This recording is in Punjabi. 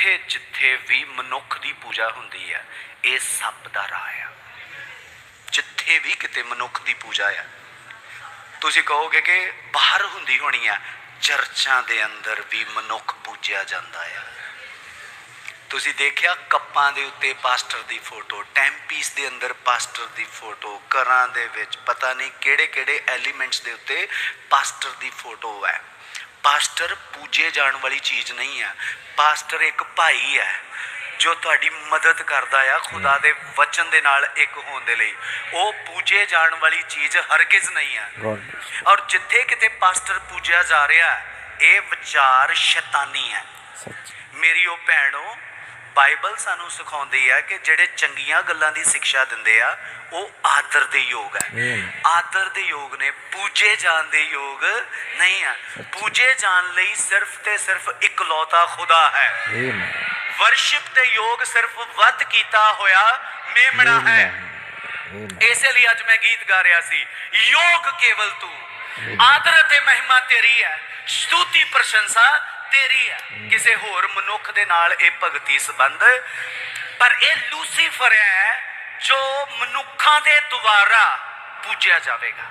ਜਿੱਥੇ ਜਿੱਥੇ ਵੀ ਮਨੁੱਖ ਦੀ ਪੂਜਾ ਹੁੰਦੀ ਹੈ ਇਹ ਸੱਪ ਦਾ ਰਾਹ ਆ। ਜਿੱਥੇ ਵੀ ਕਿਤੇ ਮਨੁੱਖ ਦੀ ਪੂਜਾ ਆ। ਤੁਸੀਂ ਕਹੋਗੇ ਕਿ ਬਾਹਰ ਹੁੰਦੀ ਹੋਣੀ ਆ, ਚਰਚਾਂ ਦੇ ਅੰਦਰ ਵੀ ਮਨੁੱਖ ਪੂਜਿਆ ਜਾਂਦਾ ਆ। ਤੁਸੀਂ ਦੇਖਿਆ ਕੱਪਾਂ ਦੇ ਉੱਤੇ ਪਾਸਟਰ ਦੀ ਫੋਟੋ ਟੈਂਪੀਸ ਦੇ ਅੰਦਰ ਪਾਸਟਰ ਦੀ ਫੋਟੋ ਘਰਾਂ ਦੇ ਵਿੱਚ ਪਤਾ ਨਹੀਂ ਕਿਹੜੇ ਕਿਹੜੇ ਐਲੀਮੈਂਟਸ ਦੇ ਉੱਤੇ ਪਾਸਟਰ ਦੀ ਫੋਟੋ ਹੈ। ਪਾਸਟਰ ਪੂਜੇ ਜਾਣ ਵਾਲੀ ਚੀਜ਼ ਨਹੀਂ ਹੈ। ਪਾਸਟਰ ਇੱਕ ਭਾਈ ਹੈ ਜੋ ਤੁਹਾਡੀ ਮਦਦ ਕਰਦਾ ਆ ਖੁਦਾ ਦੇ ਵਚਨ ਦੇ ਨਾਲ ਇੱਕ ਹੋਣ ਦੇ ਲਈ। ਉਹ ਪੂਜੇ ਜਾਣ ਵਾਲੀ ਚੀਜ਼ ਹਰਗਿਜ਼ ਨਹੀਂ ਹੈ। ਔਰ ਜਿੱਥੇ ਕਿਤੇ ਪਾਸਟਰ ਪੂਜਿਆ ਜਾ ਰਿਹਾ ਹੈ, ਇਹ ਵਿਚਾਰ ਸ਼ੈਤਾਨੀ ਹੈ। ਮੇਰੀ ਉਹ ਭੈਣੋ ਬਾਈਬਲ ਸਾਨੂੰ ਸਿਖਾਉਂਦੀ ਹੈ ਕਿ ਜਿਹੜੇ ਚੰਗੀਆਂ ਗੱਲਾਂ ਦੀ ਸਿੱਖਿਆ ਦਿੰਦੇ ਆ ਉਹ ਆਦਰ ਦੇ ਯੋਗ ਹੈ. ਆਦਰ ਦੇ ਯੋਗ ਨੇ ਪੂਜੇ ਜਾਣ ਦੇ ਯੋਗ ਨਹੀਂ ਆ। ਪੂਜੇ ਜਾਣ ਲਈ ਸਿਰਫ ਤੇ ਸਿਰਫ ਇਕਲੌਤਾ ਖੁਦਾ ਹੈ। ਵਰਸ਼ਿਪ ਦੇ ਯੋਗ ਸਿਰਫ ਵੱਧ ਕੀਤਾ ਹੋਇਆ ਮੇਮਣਾ ਹੈ। ਇਸੇ ਲਈ ਅੱਜ ਮੈਂ ਗੀਤ ਗਾ ਰਿਹਾ ਸੀ ਯੋਗ ਕੇਵਲ ਤੂੰ। ਆਦਰ ਅਤੇ ਮਹਿਮਾ ਤੇਰੀ ਹੈ। ਸਤੂਤੀ ਪ੍ਰਸ਼ੰਸਾ ਤੇਰੀ ਹੈ ਕਿਸੇ ਹੋਰ ਮਨੁੱਖ ਦੇ ਨਾਲ ਇਹ ਭਗਤੀ ਸੰਬੰਧ। ਪਰ ਇਹ ਲੂਸੀਫਰ ਹੈ ਜੋ ਮਨੁੱਖਾਂ ਦੇ ਦੁਆਰਾ ਪੂਜਿਆ ਜਾਵੇਗਾ।